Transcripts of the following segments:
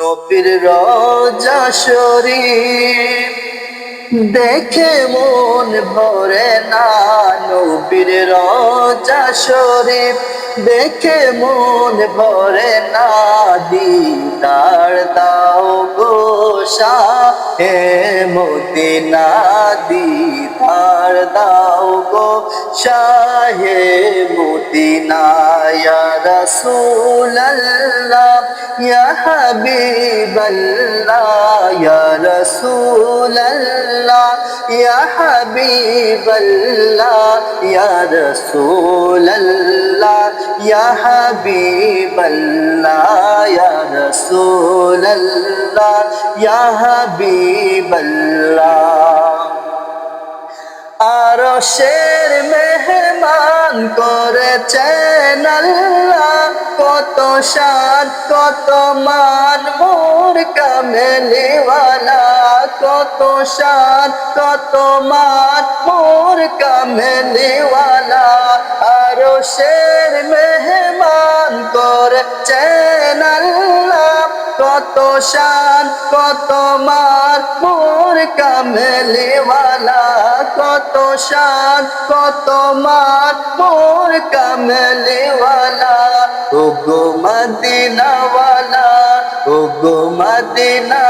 নবীর রজা শরীফ। দেখে মন ভরে না নবীর রজা শরীফ। দেখে মন ভরে না দিদার দাও গোসা হে মদিনা দিদার দাও গো শাহে মদিনা ইয়া রাসূলুল্লাহ, ইয়া হাবিবাল্লাহ, ইয়া রাসূলুল্লাহ ইয়া হাবিবাল্লাহ ইয়া রাসূলুল্লাহ ইয়া হাবিবাল্লাহ ইয়া রাসূলুল্লাহ ইয়া হাবিবাল্লাহ আর শের মেহমান করেছেন আল্লাহ, কত সাত কত মান, মোর কামেলিওয়ালা কত সাত কত মান, মোর কামেলিওয়ালা আর শের মেহমান করেছেন আল্লাহ, কত শান, কত মার। মোর কামেলিওয়ালা, কত শান, কত মার। মোর কামেলিওয়ালা ও গো মদিনাওয়ালা ও গো মদিনাওয়ালা কর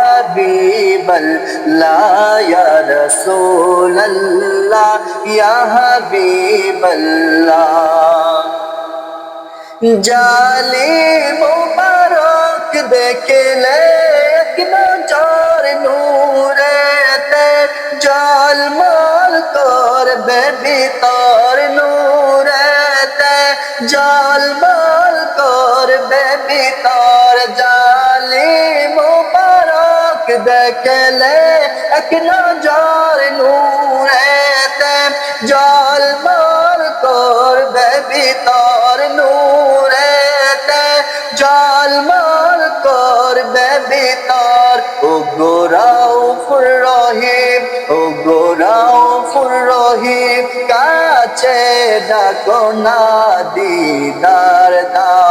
হাবিবাল্লাহ ইয়া রাসূলুল্লাহ ইয়া হাবিবাল্লাহ জালি মুবারক দেখলে এক নজর নূরেতে জলমল করবে ভিতর নূরেতে জলমল করবে ভিতর জালি মুবারক দেখলে এক নজর নূরেতে জলমল করবে ভিতর নূরেতে। জলমল করবে ভিতর। ও গোরাউফুর রহিম, ও গোরাউফুর রহিম, কাছে ডাকো না দিদার দাও।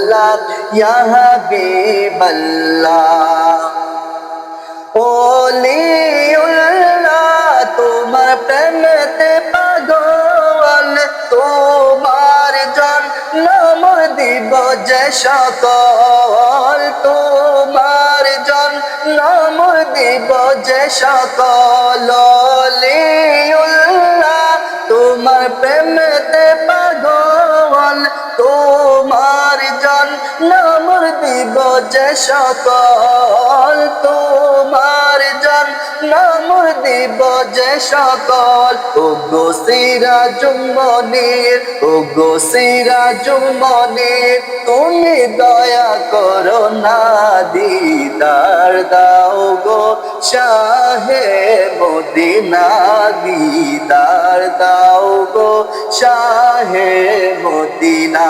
সালাম ইয়া হাবিবাল্লাহ ওলিউল্লাহ তোমার প্রেমেতে পাগল, তোমার জন্ম দিব যে সকল, তোমার জন্ম দিব যে সকল। তোমার প্রেমেতে জন্ম দিব যে সকল তোমার জন্ম দিব যে সকল। ও গো সিরা জুমনির ও গো সিরা জুমনির তুমি দয়া করো না দিদার দাও গো শাহে মদিনা, দিদার দাও গো শাহে মদিনা।